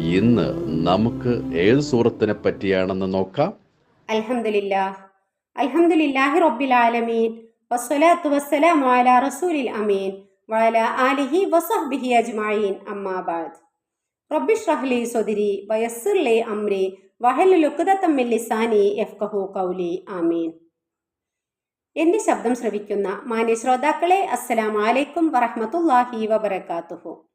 ഇന്ന് നമുക്ക് ഏത് സൂറത്തിനെ പറ്റിയാണെന്ന് നോക്കാം? അൽഹംദുലില്ലാഹി റബ്ബിൽ ആലമീൻ. വസ്സലാത്തു വസ്സലാമു അമീൻ. ആലിഹി അജ്മഈൻ. അമ്മാബാദ് ആമീൻ. എന്റെ ശബ്ദം ശ്രവിക്കുന്ന മാന്യ ശ്രോതാക്കളെ അസ്സലാമു അലൈക്കും വറഹ്മത്തുള്ളാഹി വബറകാതുഹു.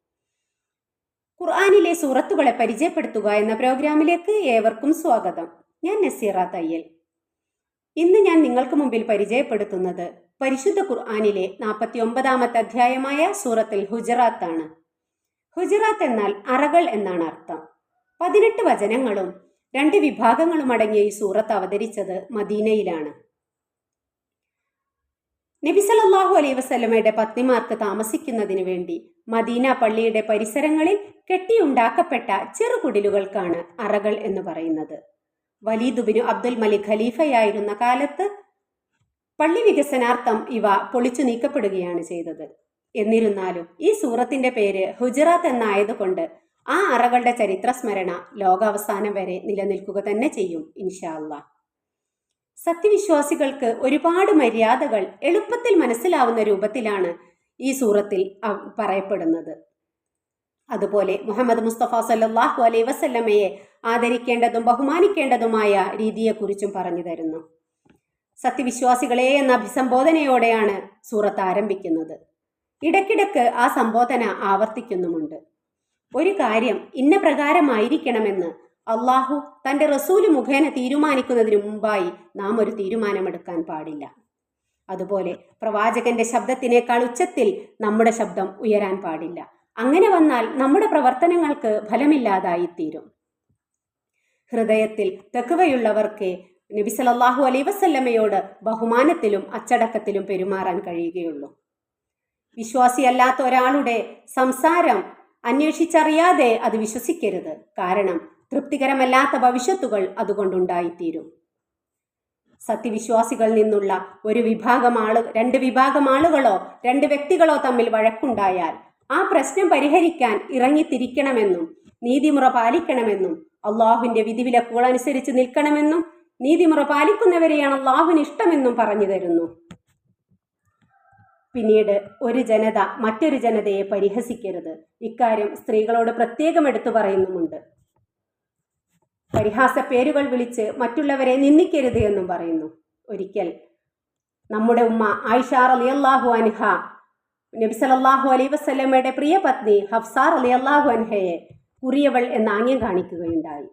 ഖുർആനിലെ സൂറത്തുകളെ പരിചയപ്പെടുത്തുക എന്ന പ്രോഗ്രാമിലേക്ക് ഏവർക്കും സ്വാഗതം. ഞാൻ നസീറ തയ്യൽ. ഇന്ന് ഞാൻ നിങ്ങൾക്ക് മുമ്പിൽ പരിചയപ്പെടുത്തുന്നത് പരിശുദ്ധ ഖുർആാനിലെ നാൽപ്പത്തി ഒമ്പതാമത്തെ അധ്യായമായ സൂറത്തിൽ ഹുജറാത്ത് ആണ് ഹുജറാത്ത് എന്നാൽ അറകൾ എന്നാണ് അർത്ഥം. പതിനെട്ട് വചനങ്ങളും രണ്ട് വിഭാഗങ്ങളും അടങ്ങിയ ഈ സൂറത്ത് അവതരിച്ചത് മദീനയിലാണ്. നബി അലൈ വസ്ലമയുടെ പത്നിമാർക്ക് താമസിക്കുന്നതിന് വേണ്ടി മദീന പള്ളിയുടെ പരിസരങ്ങളിൽ കെട്ടിയുണ്ടാക്കപ്പെട്ട ചെറുകുടിലുകൾക്കാണ് അറകൾ എന്ന് പറയുന്നത്. വലീദുബിനു അബ്ദുൽ മലിക് ഖലീഫയായിരുന്ന കാലത്ത് പള്ളി വികസനാർത്ഥം ഇവ പൊളിച്ചു നീക്കപ്പെടുകയാണ് ചെയ്തത്. എന്നിരുന്നാലും ഈ സൂറത്തിന്റെ പേര് ഹുജറാത്ത് എന്നായതുകൊണ്ട് ആ അറകളുടെ ചരിത്ര സ്മരണ ലോകാവസാനം വരെ നിലനിൽക്കുക തന്നെ ചെയ്യും ഇൻഷാ അള്ളാഹ്. സത്യവിശ്വാസികൾക്ക് ഒരുപാട് മര്യാദകൾ എളുപ്പത്തിൽ മനസ്സിലാവുന്ന രൂപത്തിലാണ് ഈ സൂറത്തിൽ പറയപ്പെടുന്നത്. അതുപോലെ മുഹമ്മദ് മുസ്തഫ സല്ലാഹു അലൈ വസല്ലമയെ ആദരിക്കേണ്ടതും ബഹുമാനിക്കേണ്ടതുമായ രീതിയെക്കുറിച്ചും പറഞ്ഞു തരുന്നു. സത്യവിശ്വാസികളെ എന്ന അഭിസംബോധനയോടെയാണ് സൂറത്ത് ആരംഭിക്കുന്നത്. ഇടയ്ക്കിടയ്ക്ക് ആ സംബോധന ആവർത്തിക്കുന്നുമുണ്ട്. ഒരു കാര്യം ഇന്ന പ്രകാരമായിരിക്കണമെന്ന് അള്ളാഹു തന്റെ റസൂൽ മുഖേന തീരുമാനിക്കുന്നതിന് മുമ്പായി നാം ഒരു തീരുമാനമെടുക്കാൻ പാടില്ല. അതുപോലെ പ്രവാചകന്റെ ശബ്ദത്തിനേക്കാൾ ഉച്ചത്തിൽ നമ്മുടെ ശബ്ദം ഉയരാൻ പാടില്ല. അങ്ങനെ വന്നാൽ നമ്മുടെ പ്രവർത്തനങ്ങൾക്ക് ഫലമില്ലാതായിത്തീരും ഹൃദയത്തിൽ തെക്കുവയുള്ളവർക്ക് നബി സല്ലല്ലാഹു അലൈഹി വസല്ലമയോട് ബഹുമാനത്തിലും അച്ചടക്കത്തിലും പെരുമാറാൻ കഴിയുകയുള്ളൂ. വിശ്വാസിയല്ലാത്ത ഒരാളുടെ സംസാരം അന്വേഷിച്ചറിയാതെ അത് വിശ്വസിക്കരുത്. കാരണം തൃപ്തികരമല്ലാത്ത ഭവിഷ്യത്തുകൾ അതുകൊണ്ടുണ്ടായിത്തീരും. സത്യവിശ്വാസികളിൽ നിന്നുള്ള ഒരു വിഭാഗം ആൾ രണ്ട് വിഭാഗം ആളുകളോ രണ്ട് വ്യക്തികളോ തമ്മിൽ വഴക്കുണ്ടായാൽ ആ പ്രശ്നം പരിഹരിക്കാൻ ഇറങ്ങിത്തിരിക്കണമെന്നും നീതിമുറ പാലിക്കണമെന്നും അള്ളാഹുവിന്റെ വിധിവിലക്കുകൾ അനുസരിച്ച് നിൽക്കണമെന്നും നീതിമുറ പാലിക്കുന്നവരെയാണ് അള്ളാഹുവിന് ഇഷ്ടമെന്നും പറഞ്ഞു തരുന്നു. പിന്നീട് ഒരു ജനത മറ്റൊരു ജനതയെ പരിഹസിക്കരുത്. ഇക്കാര്യം സ്ത്രീകളോട് പ്രത്യേകം എടുത്തു പറയുന്നുമുണ്ട്. പരിഹാസ പേരുകൾ വിളിച്ച് മറ്റുള്ളവരെ നിന്ദിക്കരുത് എന്നും പറയുന്നു. ഒരിക്കൽ നമ്മുടെ ഉമ്മ ആയിഷാർ അലി അള്ളാഹു അൻഹ നബി സല്ലല്ലാഹു അലൈഹി വസല്ലമയുടെ പ്രിയ പത്നി ഹഫ്സാർ അലി അള്ളാഹു അൻഹയെ കുറിയവൾ എന്ന ആംഗ്യം കാണിക്കുകയുണ്ടായി.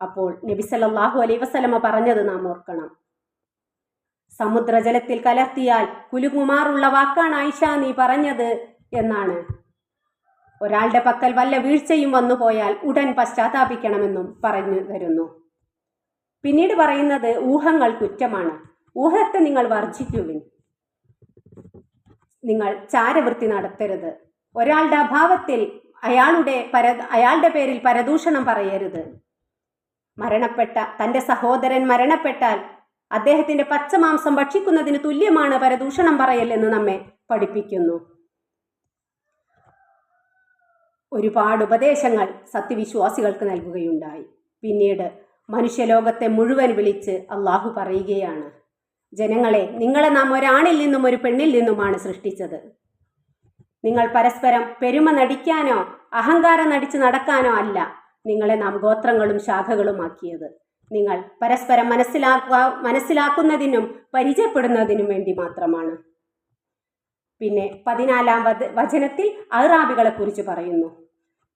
അപ്പോൾ നബി അലൈഹി വസല്ലമ പറഞ്ഞത് നാം ഓർക്കണം. സമുദ്രജലത്തിൽ കലർത്തിയാൽ കുലുകുമാറുള്ള വാക്കാണ് ആയിഷ നീ പറഞ്ഞത് എന്നാണ് ഒരാളുടെ പക്കൽ വല്ല വീഴ്ചയും വന്നു പോയാൽ ഉടൻ പശ്ചാത്താപിക്കണമെന്നും പറഞ്ഞു തരുന്നു പിന്നീട് പറയുന്നത് ഊഹങ്ങൾ കുറ്റമാണ്. ഊഹത്തെ നിങ്ങൾ വർജിക്കുവിൻ. നിങ്ങൾ ചാരവൃത്തി നടത്തരുത്. ഒരാളുടെ അഭാവത്തിൽ അയാളുടെ പര അയാളുടെ പേരിൽ പരദൂഷണം പറയരുത്. മരണപ്പെട്ട തന്റെ സഹോദരൻ മരണപ്പെട്ടാൽ അദ്ദേഹത്തിന്റെ പച്ചമാംസം ഭക്ഷിക്കുന്നതിന് തുല്യമാണ് പരദൂഷണം പറയൽ എന്ന് നമ്മെ പഠിപ്പിക്കുന്നു. ഒരുപാട് ഉപദേശങ്ങൾ സത്യവിശ്വാസികൾക്ക് നൽകുകയുണ്ടായി. പിന്നീട് മനുഷ്യലോകത്തെ മുഴുവൻ വിളിച്ച് അള്ളാഹു പറയുകയാണ് ജനങ്ങളെ നിങ്ങളെ നാം ഒരാണിൽ നിന്നും ഒരു പെണ്ണിൽ നിന്നുമാണ് സൃഷ്ടിച്ചത്. നിങ്ങൾ പരസ്പരം പെരുമ നടിക്കാനോ അഹങ്കാരം നടിച്ച് നടക്കാനോ അല്ല നിങ്ങളെ നാം ഗോത്രങ്ങളും ശാഖകളുമാക്കിയത്. നിങ്ങൾ പരസ്പരം മനസ്സിലാക്കുക മനസ്സിലാക്കുന്നതിനും പരിചയപ്പെടുന്നതിനും വേണ്ടി മാത്രമാണ്. പിന്നെ പതിനാലാം വച- വചനത്തിൽ അഹ്റാബികളെ കുറിച്ച് പറയുന്നു.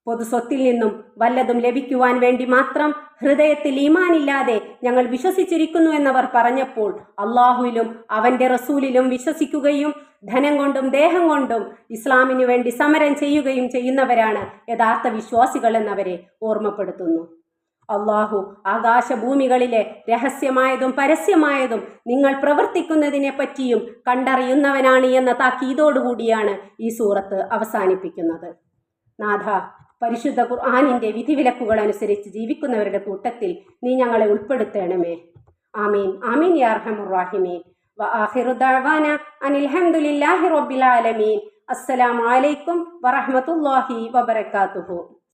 പൊതുസ്വത്തിൽ നിന്നും വല്ലതും ലഭിക്കുവാൻ വേണ്ടി മാത്രം ഹൃദയത്തിൽ ഈമാനില്ലാതെ ഞങ്ങൾ വിശ്വസിച്ചിരിക്കുന്നു എന്നവർ പറഞ്ഞപ്പോൾ അള്ളാഹുവിലും അവന്റെ റസൂലിലും വിശ്വസിക്കുകയും ധനം കൊണ്ടും ദേഹം കൊണ്ടും ഇസ്ലാമിനു വേണ്ടി സമരം ചെയ്യുകയും ചെയ്യുന്നവരാണ് യഥാർത്ഥ വിശ്വാസികൾ എന്നവരെ ഓർമ്മപ്പെടുത്തുന്നു. അള്ളാഹു ആകാശഭൂമികളിലെ രഹസ്യമായതും പരസ്യമായതും നിങ്ങൾ പ്രവർത്തിക്കുന്നതിനെ പറ്റിയും കണ്ടറിയുന്നവനാണ് എന്ന താക്കീതോടുകൂടിയാണ് ഈ സൂറത്ത് അവസാനിപ്പിക്കുന്നത്. നാഥ പരിശുദ്ധ ഖുർആാനിന്റെ വിധിവിലക്കുകൾ അനുസരിച്ച് ജീവിക്കുന്നവരുടെ കൂട്ടത്തിൽ നീ ഞങ്ങളെ ഉൾപ്പെടുത്തണമേ. ആമീൻ. ആമീൻ യാർഹമുറാഹിമേ അസ്സലാമലൈക്കും അനിൽ ഹംദുലില്ലാഹി റബ്ബിൽ ആലമീൻ.